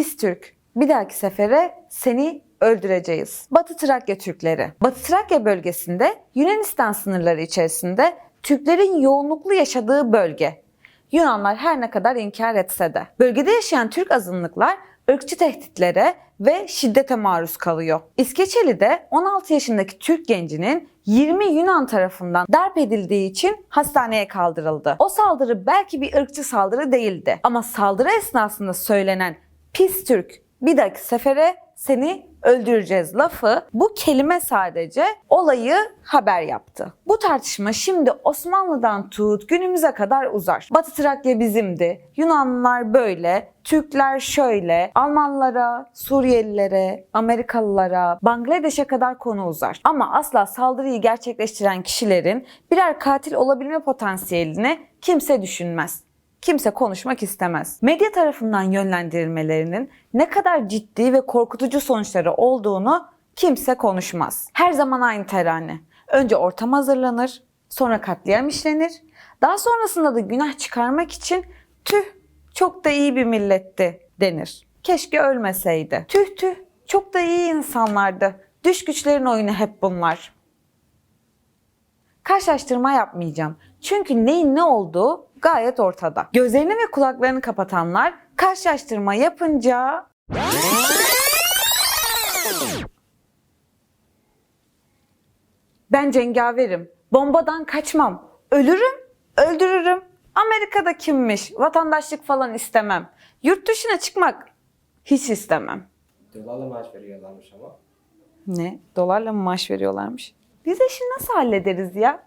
Pis Türk. Bir dahaki sefere seni öldüreceğiz. Batı Trakya Türkleri. Batı Trakya bölgesinde Yunanistan sınırları içerisinde Türklerin yoğunluklu yaşadığı bölge. Yunanlar her ne kadar inkar etse de. Bölgede yaşayan Türk azınlıklar ırkçı tehditlere ve şiddete maruz kalıyor. İskeçeli'de 16 yaşındaki Türk gencinin 20 Yunan tarafından darp edildiği için hastaneye kaldırıldı. O saldırı belki bir ırkçı saldırı değildi. Ama saldırı esnasında söylenen pis Türk bir dahaki sefere seni öldüreceğiz lafı bu kelime sadece olayı haber yaptı. Bu tartışma şimdi Osmanlı'dan tut günümüze kadar uzar. Batı Trakya bizimdi. Yunanlılar böyle, Türkler şöyle, Almanlara, Suriyelilere, Amerikalılara, Bangladeş'e kadar konu uzar. Ama asla saldırıyı gerçekleştiren kişilerin birer katil olabilme potansiyelini kimse düşünmez kimse konuşmak istemez. Medya tarafından yönlendirilmelerinin ne kadar ciddi ve korkutucu sonuçları olduğunu kimse konuşmaz. Her zaman aynı terane. Önce ortam hazırlanır, sonra katliam işlenir. Daha sonrasında da günah çıkarmak için tüh çok da iyi bir milletti denir. Keşke ölmeseydi. Tüh tüh çok da iyi insanlardı. Düş güçlerin oyunu hep bunlar. Karşılaştırma yapmayacağım. Çünkü neyin ne olduğu gayet ortada. Gözlerini ve kulaklarını kapatanlar karşılaştırma yapınca ben cengaverim. Bombadan kaçmam. Ölürüm, öldürürüm. Amerika'da kimmiş? Vatandaşlık falan istemem. Yurt dışına çıkmak hiç istemem. Dolarla maaş veriyorlarmış ama. Ne? Dolarla mı maaş veriyorlarmış? Biz işi nasıl hallederiz ya?